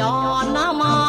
จรนะมา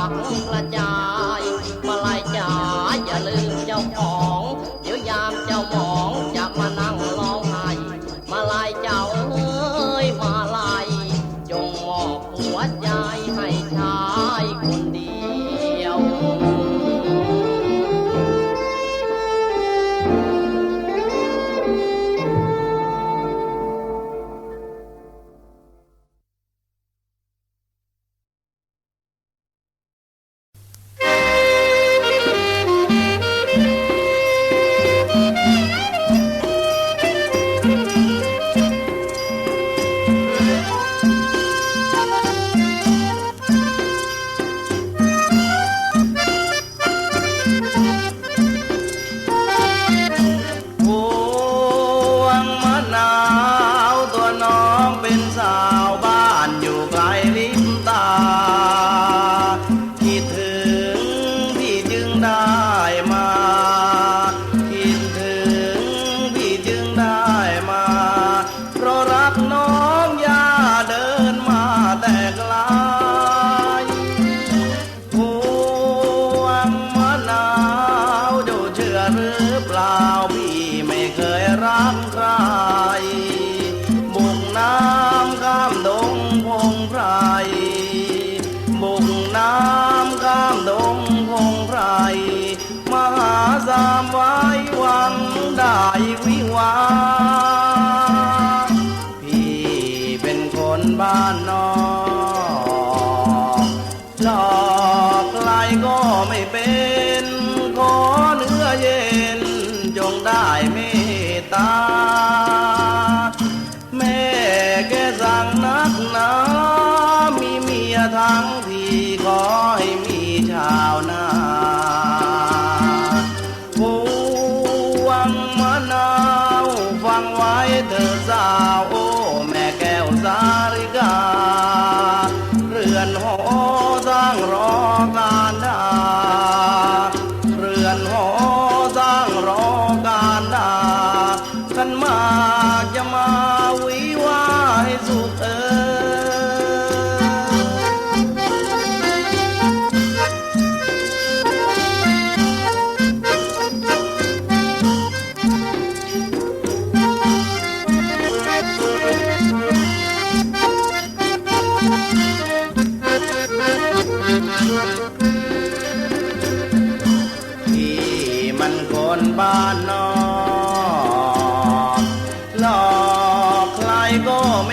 ากกระจ ตามไว้หวังได้วิวา พี่เป็นคนบ้านนอกหลอกใรก็ไม่เป็นขอเนื้อเย็นจงได้เมตตา แม่แกสั่งนักหนามีเมียทั้งที่ขอให้มีชาวนา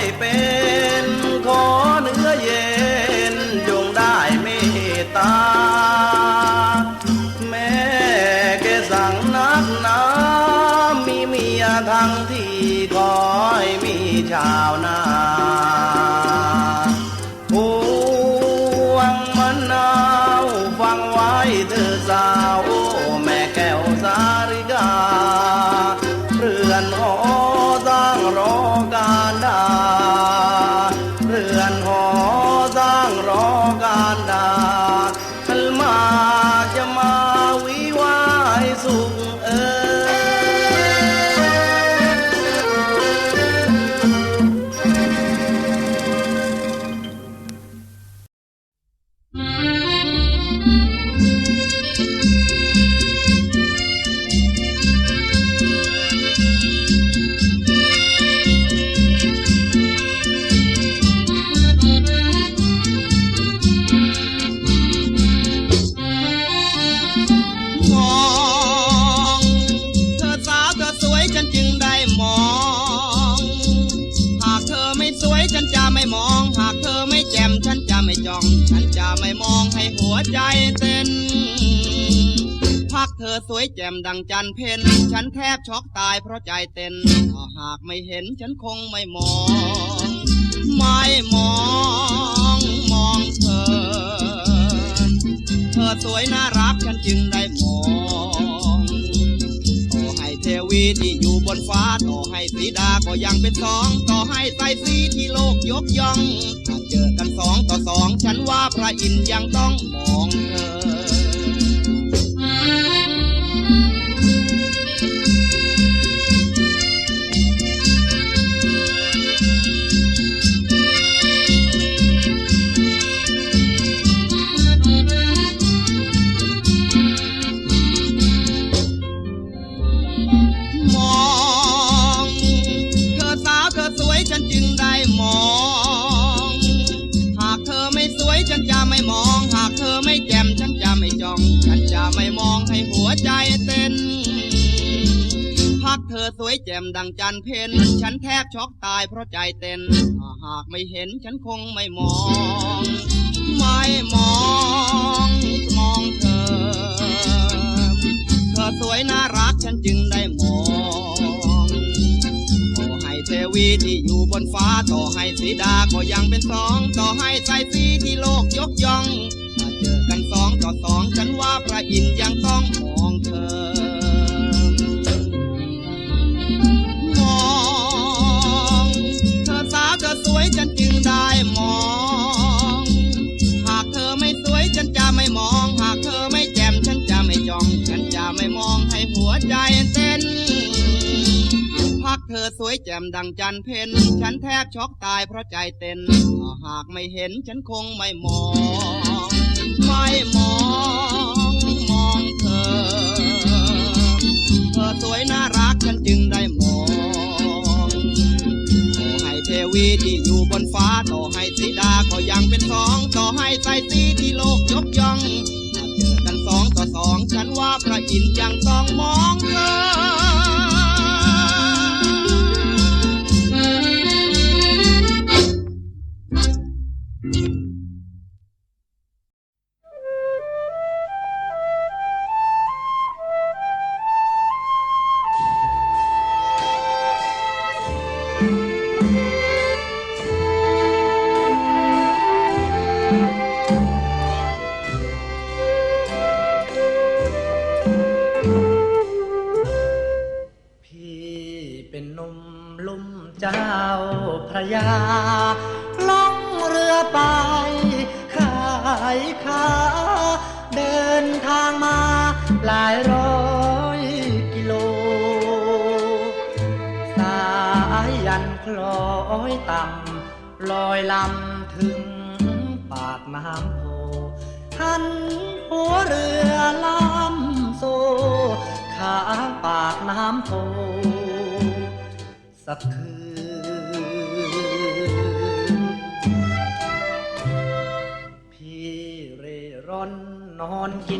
ไม่เป็นขอเนื้อเย็นจงได้เมตตา แม่แกสั่งนักน้ำมีเมียทั้งที่คอยมีชาวนาห่งมะนาวฟังไว้เธอสาว จ้อง ฉันจะไม่มองให้หัวใจเต้น พักเธอสวยแจ่มดังจันเพนฉันแทบช็อกตายเพราะใจเต้น ถ้าหากไม่เห็นฉันคงไม่มอง ไม่มองมองเธอ เธอสวยน่ารักฉันจึงได้มองโอ้ให้เทวีที่อยู่ บนฟ้าต่อให้สีดาก็ยังเป็นสอง ต่อให้ใส่สีที่โลกยกย่องถ้าเจอกันสองต่อสอง ฉันว่าพระอินทร์ยังต้องมองเธอ ใจเต้น พักเธอสวยแจ่มดังจันเพนฉันแทบช็อกตายเพราะใจเต้น ถ้าหากไม่เห็นฉันคงไม่มอง ไม่มองมองเธอ เธอสวยน่ารักฉันจึงได้มองต่อให้เทวีที่อยู่บนฟ้าต่อให้สีดาก็ยังเป็นสองต่อให้ใจสีที่โลกยกย่องถ้าเจอกันสองต่อสองฉันว่าพระอินทร์ยังต้องมอง สวยแจ่มดังจันเพนฉันแทบช็อกตายเพราะใจเต้นถ้าหากไม่เห็นฉันคงไม่มอง ไม่มองมองเธอ เธอสวยน่ารักฉันจึงได้มองต่อให้เทวีที่อยู่บนฟ้าต่อให้สีดาก็ยังเป็นสองต่อให้ไตรสีที่โลกยกย่องถ้าเจอกันสองต่อสองฉันว่าพระอินทร์ยังต้องมอง ลุ่มเจ้าพระยาล่องเรือไปขายขาเดินทางมาหลายร้อยกิโล สายยันคล้อยต่ำลอยลำถึงปากน้ำโพหันหัวเรือลำโซข้างปากน้ำโพ สักคืน พี่เร่ร่อนนอนกิน